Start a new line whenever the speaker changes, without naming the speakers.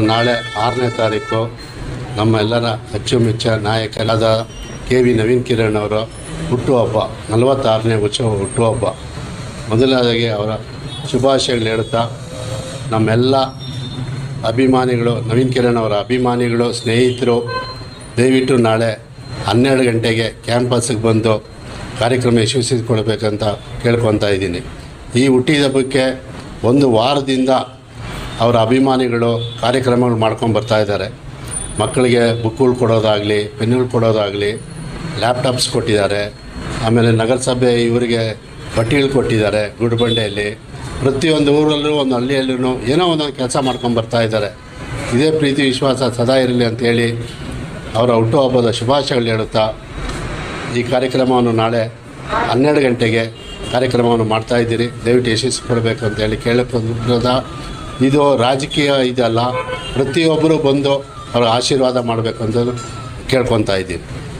ನಾಳೆ ಆರನೇ ತಾರೀಕು ನಮ್ಮೆಲ್ಲರ ಅಚ್ಚುಮೆಚ್ಚ ನಾಯಕರಾದ ಕೆ ವಿ ನವೀನ್ ಕಿರಣ್ ಅವರ ಹುಟ್ಟುಹಬ್ಬ, ನಲವತ್ತಾರನೇ ಉತ್ಸವ ಹುಟ್ಟುಹಬ್ಬ. ಮೊದಲನೇದಾಗಿ ಅವರ ಶುಭಾಶಯಗಳು ಹೇಳುತ್ತಾ, ನಮ್ಮೆಲ್ಲ ಅಭಿಮಾನಿಗಳು, ನವೀನ್ ಕಿರಣ್ ಅವರ ಅಭಿಮಾನಿಗಳು, ಸ್ನೇಹಿತರು, ದಯವಿಟ್ಟು ನಾಳೆ ಹನ್ನೆರಡು ಗಂಟೆಗೆ ಕ್ಯಾಂಪಸ್ಗೆ ಬಂದು ಕಾರ್ಯಕ್ರಮ ಯಶಸ್ವಿಸಿಕೊಳ್ಬೇಕಂತ ಕೇಳ್ಕೊತಾ ಇದ್ದೀನಿ. ಈ ಹುಟ್ಟಿದ ಹಬ್ಬಕ್ಕೆ ಒಂದು ವಾರದಿಂದ ಅವರ ಅಭಿಮಾನಿಗಳು ಕಾರ್ಯಕ್ರಮಗಳು ಮಾಡ್ಕೊಂಡು ಬರ್ತಾ ಇದ್ದಾರೆ. ಮಕ್ಕಳಿಗೆ ಬುಕ್ಗಳು ಕೊಡೋದಾಗಲಿ ಪೆನ್ನುಗಳು ಕೊಡೋದಾಗಲಿ ಲ್ಯಾಪ್ಟಾಪ್ಸ್ ಕೊಟ್ಟಿದ್ದಾರೆ. ಆಮೇಲೆ ನಗರಸಭೆ ಇವರಿಗೆ ಬಟ್ಟೆಗಳು ಕೊಟ್ಟಿದ್ದಾರೆ ಗುಡ್ಬಂಡೆಯಲ್ಲಿ. ಪ್ರತಿಯೊಂದು ಊರಲ್ಲೂ, ಒಂದು ಹಳ್ಳಿಯಲ್ಲೂ ಏನೋ ಒಂದೊಂದು ಕೆಲಸ ಮಾಡ್ಕೊಂಡು ಬರ್ತಾ ಇದ್ದಾರೆ. ಇದೇ ಪ್ರೀತಿ, ವಿಶ್ವಾಸ ಸದಾ ಇರಲಿ ಅಂತೇಳಿ ಅವರ ಹುಟ್ಟುಹಬ್ಬದ ಶುಭಾಶಯಗಳು ಹೇಳುತ್ತಾ, ಈ ಕಾರ್ಯಕ್ರಮವನ್ನು ನಾಳೆ ಹನ್ನೆರಡು ಗಂಟೆಗೆ ಕಾರ್ಯಕ್ರಮವನ್ನು ಮಾಡ್ತಾ ದಯವಿಟ್ಟು ದಯವಿಟ್ಟು ಯಶಸ್ವಿಕೊಳ್ಬೇಕು ಅಂತೇಳಿ ಕೇಳಕ್ಕೋದ ಇದು ರಾಜಕೀಯ ಇದಲ್ಲ. ಪ್ರತಿಯೊಬ್ಬರು ಬಂದು ಅವ್ರ ಆಶೀರ್ವಾದ ಮಾಡಬೇಕಂತ ಕೇಳ್ಕೊತಾ ಇದ್ದೀನಿ.